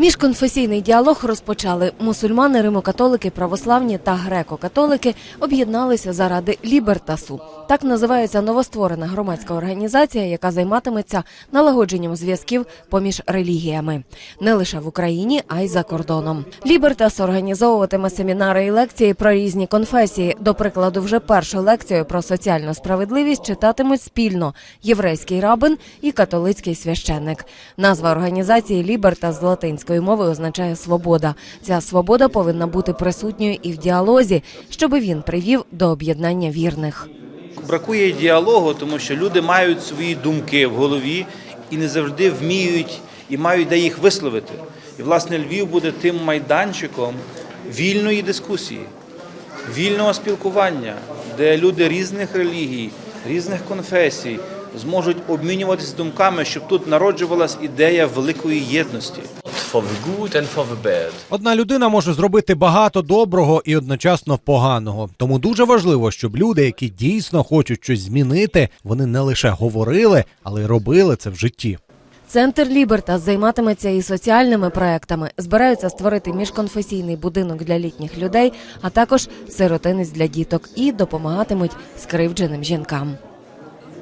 Міжконфесійний діалог розпочали. Мусульмани, римокатолики, православні та греко-католики об'єдналися заради лібертасу. Так називається новостворена громадська організація, яка займатиметься налагодженням зв'язків поміж релігіями не лише в Україні, а й за кордоном. Лібертас організовуватиме семінари і лекції про різні конфесії. До прикладу, вже першу лекцію про соціальну справедливість читатимуть спільно єврейський рабин і католицький священник. Назва організації Лібертас з латинської мови означає свобода. Ця свобода повинна бути присутньою і в діалозі, щоби він привів до об'єднання вірних. Бракує діалогу, тому що люди мають свої думки в голові і не завжди вміють і мають де їх висловити. І власне Львів буде тим майданчиком вільної дискусії, вільного спілкування, де люди різних релігій, різних конфесій зможуть обмінюватися думками, щоб тут народжувалась ідея великої єдності. For the good and for the bad. Одна людина може зробити багато доброго і одночасно поганого. Тому дуже важливо, щоб люди, які дійсно хочуть щось змінити, вони не лише говорили, але й робили це в житті. Центр Лібертас займатиметься і соціальними проектами. Збираються створити міжконфесійний будинок для літніх людей, а також сиротинець для діток і допомагатимуть скривдженим жінкам.